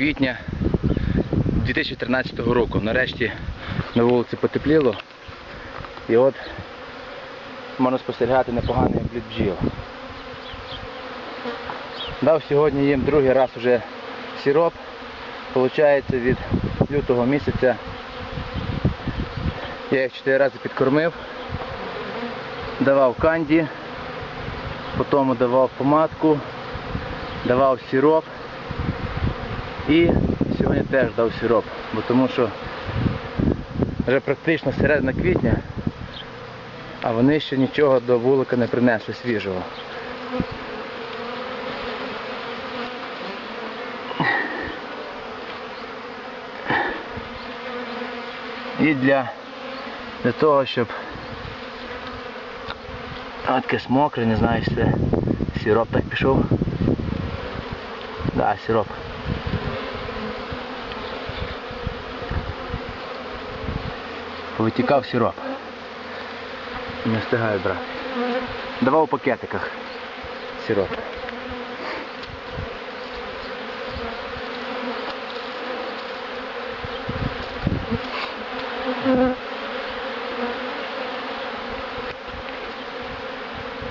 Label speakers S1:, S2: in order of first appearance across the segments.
S1: квітня 2013 року. Нарешті на вулиці потепліло. І от можна спостерігати непоганий обліт бджіл. Дав сьогодні їм другий раз вже сироп. Получається від лютого місяця. Я їх чотири рази підкормив, давав канді, потім давав помадку, давав сироп і сьогодні теж дав сироп, бо тому що вже практично середина квітня, а вони ще нічого до вулика не принесли свіжого. І для, для того, щоб таке мокре, не знаю, це сироп так пішов. Да, сироп. Повитікав сироп. Не встигаю брати. Давав у пакетиках сироп.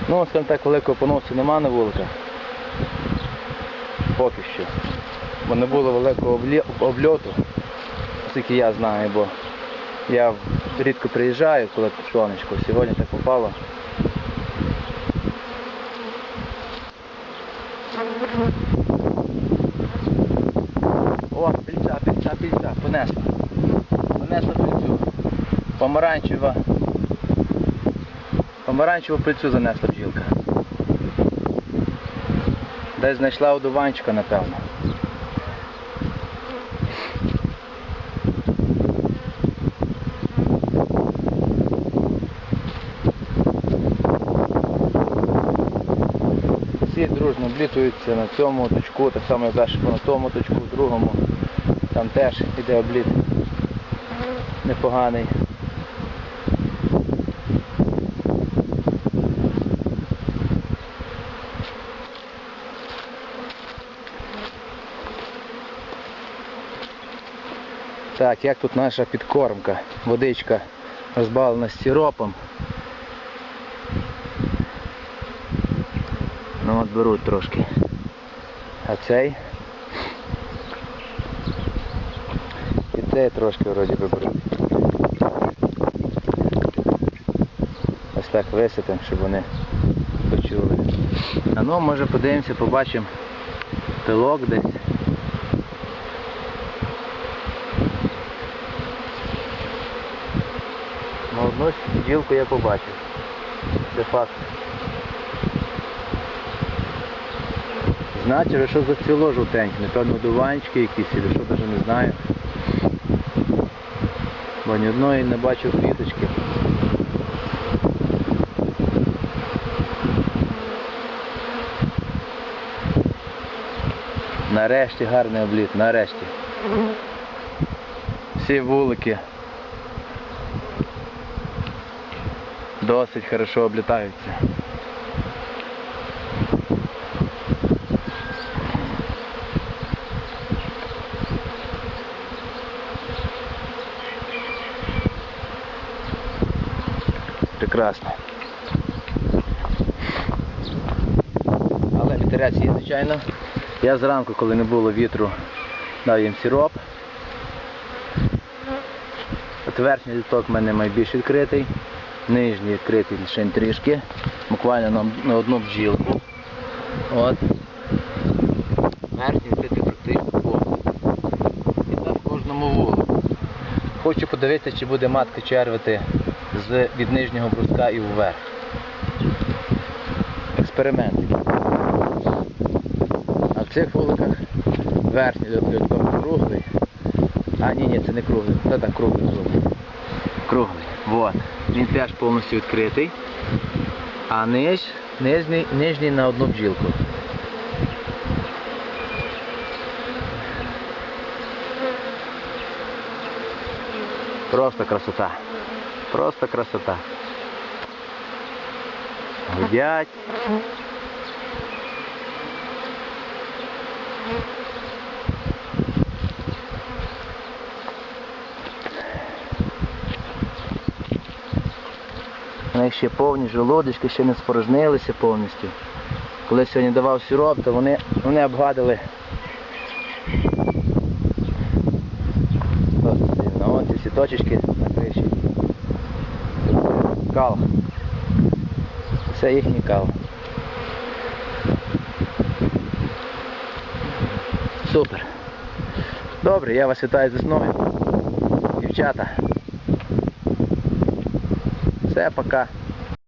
S1: Ну, скажімо так, великого поносу нема на вуликах. Поки що. Бо не було великого обльоту, оскільки я знаю, бо я рідко приїжджаю, коли сонечко. Сьогодні так попало. О, пільця, пільця, пільця, понесла. Понесла пільцю. Помаранчева. Помаранчеву пильцю занесла бджілка. Десь знайшла одуванчика, напевно. Всі дружно облітуються на цьому точку, так само як на тому точку, в другому. Там теж іде обліт непоганий. Так, як тут наша підкормка? Водичка розбавлена сиропом. Ну от трошки. А цей. І цей трошки вроді би. Ось так висипемо, щоб вони почули. А ну може подивимося, побачимо пилок десь. Ну, одну ділку я побачив. Це факт. Значить, що зацвіло жовтеньке, напевно, дуванчики якісь, або що навіть не знаю. Бо ні одної не бачив квіточки. Нарешті гарний обліт, нарешті. Всі вулики досить хорошо облітаються. Прекрасно. Але вітерець є, звичайно. Я зранку, коли не було вітру, дав їм сироп. Верхній літок в мене найбільш відкритий, нижній відкритий лише трішки, буквально на, одну бджілку. От. Верхній відкритий практично повністю. І так в кожному вулику. Хочу подивитися, чи буде матка червити з від нижнього бруска і вверх. Експеримент. А в цих вуликах верхній льоток круглий. А ні, ні, це не круглий. Та так, круглий, круглий. Круглий. Вот. Він теж повністю відкритий. А ниж, нижній, нижній на одну бджілку. Просто красота. Просто красота. Гудять. У них ще повні желудочки, ще не спорожнилися повністю. Коли сьогодні давав сироп, то вони, вони обгадили. От ці точечки Кал. Це їхній кал. Супер. Добре, я вас вітаю з весною. Дівчата. Все, пока.